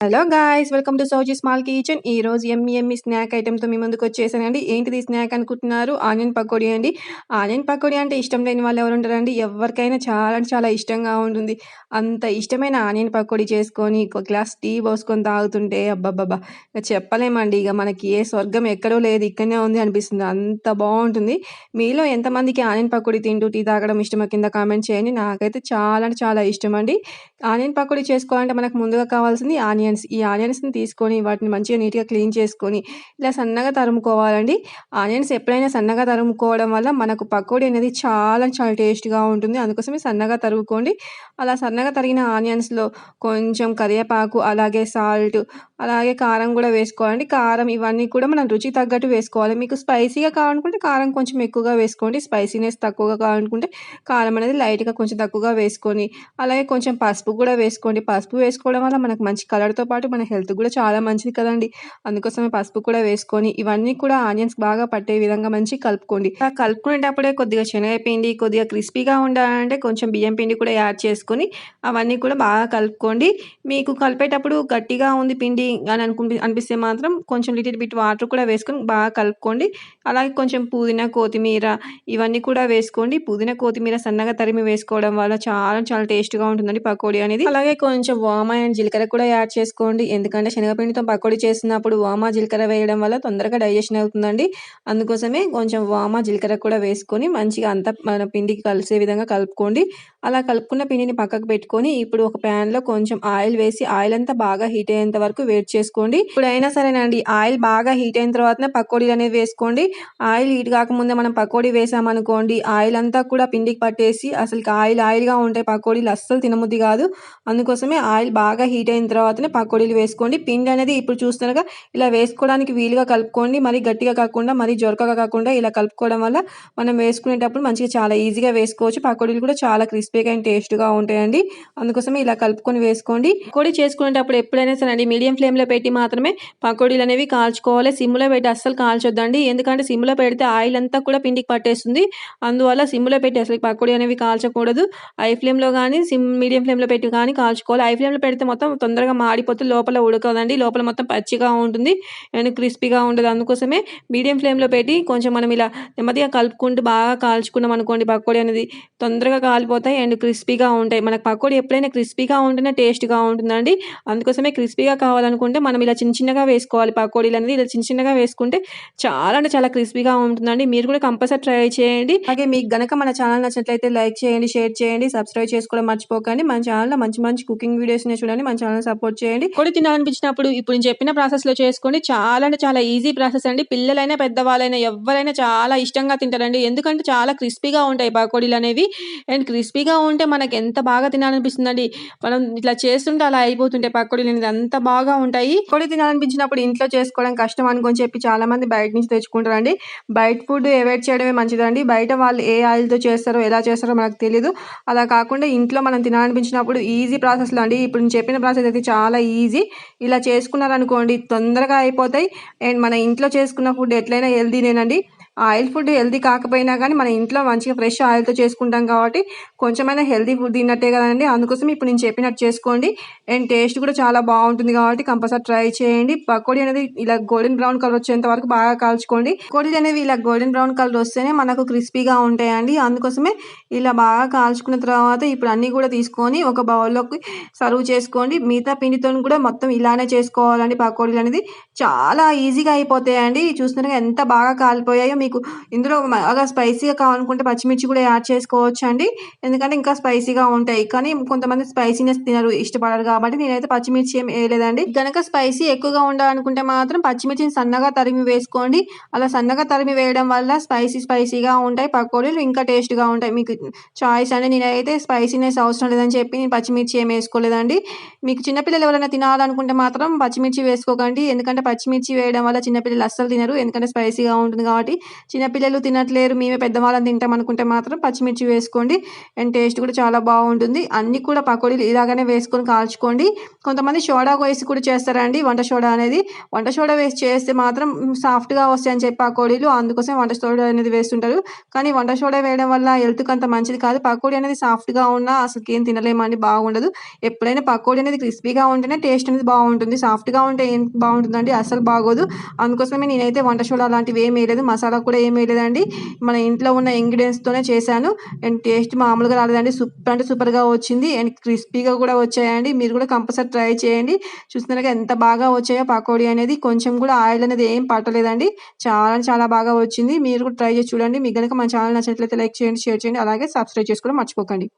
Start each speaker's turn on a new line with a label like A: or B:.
A: Hello guys welcome to Souji small kitchen ఈ రోజు ఎమ్మి ఎమ్మి snack ఐటెంతో మీ ముందుకు వచ్చేసానండి ఏంటిది స్నాక్ అనుకుంటున్నారు? ఆనియన్ పకోడీ అండి. ఆనియన్ పకోడీ అంటే ఇష్టం లేని వాళ్ళు ఎవరు ఉంటారండి? ఎవరికైనా చాలా అంటే చాలా ఇష్టంగా ఉంటుంది. అంత ఇష్టమైన ఆనియన్ పకోడీ చేసుకొని ఒక గ్లాస్ టీ పోసుకొని తాగుతుంటే అబ్బబ్బబ్బా! ఇక చెప్పలేమండి. ఇక మనకి ఏ స్వర్గం ఎక్కడో లేదు. ఇక్కడనే ఉంది అనిపిస్తుంది. అంత బాగుంటుంది. మీలో ఎంతమందికి ఆనియన్ పకోడీ తింటూ టీ తాగడం ఇష్టమో కింద కామెంట్ చేయండి. నాకైతే చాలా అంటే చాలా ఇష్టం అండి. ఆనియన్ పకోడీ చేసుకోవాలంటే మనకు ముందుగా కావాల్సింది ఆనియన్స్ ఈ ఆనియన్స్ని తీసుకొని వాటిని మంచిగా నీట్గా క్లీన్ చేసుకొని ఇలా సన్నగా తరుముకోవాలండి. ఆనియన్స్ ఎప్పుడైనా సన్నగా తరుముకోవడం వల్ల మనకు పకోడీ అనేది చాలా చాలా టేస్ట్గా ఉంటుంది. అందుకోసమే సన్నగా తరుగుకోండి అలా సన్నగా తరిగిన ఆనియన్స్లో కొంచెం కరివేపాకు అలాగే సాల్ట్ అలాగే కారం కూడా వేసుకోవాలండి. కారం ఇవన్నీ కూడా మనం రుచి తగ్గట్టు వేసుకోవాలి. మీకు స్పైసీగా కావాలనుకుంటే కారం కొంచెం ఎక్కువగా వేసుకోండి. స్పైసీనెస్ తక్కువగా కావాలనుకుంటే కారం అనేది లైట్గా కొంచెం తక్కువగా వేసుకొని అలాగే కొంచెం పసుపు కూడా వేసుకోండి. పసుపు వేసుకోవడం వల్ల మనకు మంచి కలర్తో పాటు మన హెల్త్ కూడా చాలా మంచిది కదండి. అందుకోసమే పసుపు కూడా వేసుకొని ఇవన్నీ కూడా ఆనియన్స్ బాగా పట్టే విధంగా మంచి కలుపుకోండి. అలా కలుపుకునేటప్పుడే కొద్దిగా శనగపిండి కొద్దిగా క్రిస్పీగా ఉండాలంటే కొంచెం బియ్యం పిండి కూడా యాడ్ చేసుకొని అవన్నీ కూడా బాగా కలుపుకోండి. మీకు కలిపేటప్పుడు గట్టిగా ఉంది పిండి అని అనుకుంటే అనిపిస్తే మాత్రం కొంచెం లిటిల్ బిట్ వాటర్ కూడా వేసుకొని బాగా కలుపుకోండి. అలాగే కొంచెం పుదీనా కొత్తిమీర ఇవన్నీ కూడా వేసుకోండి. పుదీనా కొత్తిమీర సన్నగా తరిమి వేసుకోవడం వల్ల చాలా చాలా టేస్ట్గా ఉంటుందండి పకోడీ అనేది. అలాగే కొంచెం వామాయ్ అండ్ జీలకర్ర కూడా యాడ్ చేసుకోండి. ఎందుకంటే శనగపిండితో పకోడీ చేసినప్పుడు వామ జీలకర్ర వేయడం వల్ల తొందరగా డైజెషన్ అవుతుందండి. అందుకోసమే కొంచెం వామ జీలకర్ర కూడా వేసుకొని మంచిగా అంతా మన పిండికి కలిసే విధంగా కలుపుకోండి. అలా కలుపుకున్న పిండిని పక్కకు పెట్టుకొని ఇప్పుడు ఒక ప్యాన్లో కొంచెం ఆయిల్ వేసి ఆయిల్ అంతా బాగా హీట్ అయ్యేంత వరకు వెయిట్ చేసుకోండి. ఇప్పుడైనా సరేనండి ఆయిల్ బాగా హీట్ అయిన తర్వాతనే పకోడీలు అనేవి వేసుకోండి. ఆయిల్ హీట్ కాకముందే మనం పకోడీ వేసామనుకోండి ఆయిల్ అంతా కూడా పిండికి పట్టేసి అసలు ఆయిల్ ఆయిల్గా ఉంటాయి పకోడీలు అస్సలు తినముద్ది కాదు. అందుకోసమే ఆయిల్ బాగా హీట్ అయిన తర్వాతనే పకోడీలు వేసుకోండి. పిండి అనేది ఇప్పుడు చూస్తున్నారుగా ఇలా వేసుకోవడానికి వీలుగా కలుపుకోండి. మరి గట్టిగా కాకుండా మరి జొరకగా కాకుండా ఇలా కలుపుకోవడం వల్ల మనం వేసుకునేటప్పుడు మంచిగా చాలా ఈజీగా వేసుకోవచ్చు. పకోడీలు కూడా చాలా క్రిస్పీగా అండ్ టేస్ట్గా ఉంటాయండి. అందుకోసమే ఇలా కలుపుకొని వేసుకోండి. పకోడీ చేసుకునేటప్పుడు ఎప్పుడైనా సరే అండి మీడియం ఫ్లేమ్లో పెట్టి మాత్రమే పకోడీలు అనేవి కాల్చుకోవాలి. సిమ్లో పెట్టి అస్సలు కాల్చొద్దండి. ఎందుకంటే సిమ్లో పెడితే ఆయిల్ అంతా కూడా పిండికి పట్టేస్తుంది. అందువల్ల సిమ్లో పెట్టి అసలు పకోడీ అనేవి కాల్చకూడదు. ఐ ఫ్లేమ్లో కానీ సిమ్ మీడియం ఫ్లేమ్లో పెట్టి కానీ కాల్చుకోవాలి. ఐ ఫ్లేమ్లో పెడితే మొత్తం తొందరగా మాడిపోతే లోపల ఉడకదండి. లోపల మొత్తం పచ్చిగా ఉంటుంది. అండ్ క్రిస్పీగా ఉండదు. అందుకోసమే మీడియం ఫ్లేమ్లో పెట్టి కొంచెం మనం ఇలా నెమ్మదిగా కలుపుకుంటూ బాగా కాల్చుకున్నాం అనుకోండి పకోడీ అనేది తొందరగా కాలిపోతాయి. అండ్ క్రిస్పీగా ఉంటాయి. మనకు పకోడీ ఎప్పుడైనా క్రిస్పీగా ఉంటేనే టేస్ట్గా ఉంటుందండి. అందుకోసమే క్రిస్పీగా కావాలనుకుంటే మనం ఇలా చిన్న చిన్నగా వేసుకోవాలి పకోడీలు అనేది. ఇలా చిన్న చిన్నగా వేసుకుంటే చాలా అంటే చాలా క్రిస్పీగా ఉంటుందండి. మీరు కూడా కంపల్సరీ ట్రై చేయండి. అలాగే మీకు గనక మన ఛానల్ నచ్చినట్లయితే లైక్ చేయండి షేర్ చేయండి సబ్స్క్రైబ్ చేసుకోవడం మర్చిపోకండి. మన ఛానల్లో మంచి మంచి కుకింగ్ వీడియోస్ని చూడండి. మన ఛానల్ సపోర్ట్ చేయండి. కొడి తినాలనిపించినప్పుడు ఇప్పుడు నేను చెప్పిన ప్రాసెస్లో చేసుకోండి. చాలా అంటే చాలా ఈజీ ప్రాసెస్ అండి. పిల్లలైనా పెద్దవాళ్ళైనా ఎవరైనా చాలా ఇష్టంగా తింటారండి. ఎందుకంటే చాలా క్రిస్పీగా ఉంటాయి పకోడీలు అనేవి. అండ్ క్రిస్పీగా ఉంటే మనకి ఎంత బాగా తినాలనిపిస్తుందండి. మనం ఇట్లా చేస్తుంటే అలా అయిపోతుంటే పకోడీలు అనేది అంత బాగా ఉంటాయి. పకోడీ తినాలనిపించినప్పుడు ఇంట్లో చేసుకోవడం కష్టం అనుకొని చెప్పి చాలా మంది బయట నుంచి తెచ్చుకుంటారండి. బయట ఫుడ్ అవాయిడ్ చేయడమే మంచిదండి. బయట వాళ్ళు ఏ ఆయిల్తో చేస్తారో ఎలా చేస్తారో మనకు తెలియదు అలా కాకుండా ఇంట్లో మనం తినాలనిపించినప్పుడు ఈజీ ప్రాసెస్లో అండి ఇప్పుడు నేను చెప్పిన ప్రాసెస్ అయితే చాలా ఈజీ. ఇలా చేసుకున్నారనుకోండి తొందరగా అయిపోతాయి. అండ్ మన ఇంట్లో చేసుకున్న ఫుడ్ ఎట్లయినా హెల్దీనేనండి ఆయిల్ ఫుడ్ హెల్దీ కాకపోయినా కానీ మన ఇంట్లో మంచిగా ఫ్రెష్ ఆయిల్తో చేసుకుంటాం కాబట్టి కొంచెమైనా హెల్దీ ఫుడ్ తిన్నట్టే కదండి. అందుకోసం ఇప్పుడు నేను చెప్పినట్టు చేసుకోండి. అండ్ టేస్ట్ కూడా చాలా బాగుంటుంది కాబట్టి కంపల్సరీ ట్రై చేయండి. పకోడీ అనేది ఇలా గోల్డెన్ బ్రౌన్ కలర్ వచ్చేంత వరకు బాగా కాల్చుకోండి. పకోడీలు అనేవి ఇలా గోల్డెన్ బ్రౌన్ కలర్ వస్తేనే మనకు క్రిస్పీగా ఉంటాయండి. అందుకోసమే ఇలా బాగా కాల్చుకున్న తర్వాత ఇప్పుడు అన్నీ కూడా తీసుకొని ఒక బౌల్లోకి సర్వ్ చేసుకోండి. మిగతా పిండితో కూడా మొత్తం ఇలానే చేసుకోవాలండి పకోడీలు అనేది. చాలా ఈజీగా అయిపోతాయండి. చూస్తున్నారు ఎంత బాగా కాలిపోయాయో మీకు ఇందులో బాగా స్పైసీగా కావాలనుకుంటే పచ్చిమిర్చి కూడా యాడ్ చేసుకోవచ్చు అండి ఎందుకంటే ఇంకా స్పైసీగా ఉంటాయి. కానీ కొంతమంది స్పైసీనెస్ తినరు ఇష్టపడరు కాబట్టి నేనైతే పచ్చిమిర్చి ఏం వేయలేదండి. కనుక స్పైసీ ఎక్కువగా ఉండాలనుకుంటే మాత్రం పచ్చిమిర్చిని సన్నగా తరిమి వేసుకోండి. అలా సన్నగా తరిమి వేయడం వల్ల స్పైసీ స్పైసీగా ఉంటాయి. పకోడీలు ఇంకా టేస్ట్గా ఉంటాయి. మీకు చాయిస్ అండి. నేనైతే స్పైసీనెస్ అవసరం లేదని చెప్పి నేను పచ్చిమిర్చి ఏం వేసుకోలేదండి. మీకు చిన్నపిల్లలు ఎవరైనా తినాలనుకుంటే మాత్రం పచ్చిమిర్చి వేసుకోకండి. ఎందుకంటే పచ్చిమిర్చి వేయడం వల్ల చిన్నపిల్లలు అస్సలు తినరు ఎందుకంటే స్పైసీగా ఉంటుంది కాబట్టి. చిన్నపిల్లలు తినట్లేరు మేమే పెద్దవాళ్ళని తింటాం అనుకుంటే మాత్రం పచ్చిమిర్చి వేసుకోండి అండ్ టేస్ట్ కూడా చాలా బాగుంటుంది. అన్నీ కూడా పకోడీలు ఇలాగనే వేసుకొని కాల్చుకోండి. కొంతమంది సోడా వేసి కూడా చేస్తారండి వంట సోడా అనేది. వంట సోడా వేసి చేస్తే మాత్రం సాఫ్ట్గా వస్తాయని చెప్పి పకోడీలు అందుకోసం వంట సోడా అనేది వేస్తుంటారు. కానీ వంట సోడా వేయడం వల్ల హెల్త్కి అంత మంచిది కాదు. పకోడీ అనేది సాఫ్ట్గా ఉన్నా అసలు ఏం తినలేమండి బాగుండదు. ఎప్పుడైనా పకోడీ అనేది క్రిస్పీగా ఉంటేనే టేస్ట్ అనేది బాగుంటుంది సాఫ్ట్గా ఉంటే ఏం బాగుంటుందండి? అసలు బాగోదు. అందుకోసమే నేనైతే వంట సోడా అలాంటివి ఏం వేయలేదు. మసాలా కూడా ఏం వేయలేదండి. మన ఇంట్లో ఉన్న ఇంగ్రీడియంట్స్తోనే చేశాను. అండ్ టేస్ట్ మామూలుగా రాలేదండి. సూపర్ అంటే సూపర్గా వచ్చింది. అండ్ క్రిస్పీగా కూడా వచ్చాయండి. మీరు కూడా కంపల్సరీ ట్రై చేయండి. చూస్తున్నారుగా ఎంత బాగా వచ్చాయో పకోడీ అనేది. కొంచెం కూడా ఆయిల్ అనేది ఏం పట్టలేదండి. చాలా చాలా బాగా వచ్చింది. మీరు కూడా ట్రై చేసి చూడండి. మీకు కనుక మన ఛానల్ నచ్చినట్లయితే లైక్ చేయండి షేర్ చేయండి. అలాగే సబ్స్క్రైబ్ చేసుకోవడం మర్చిపోకండి.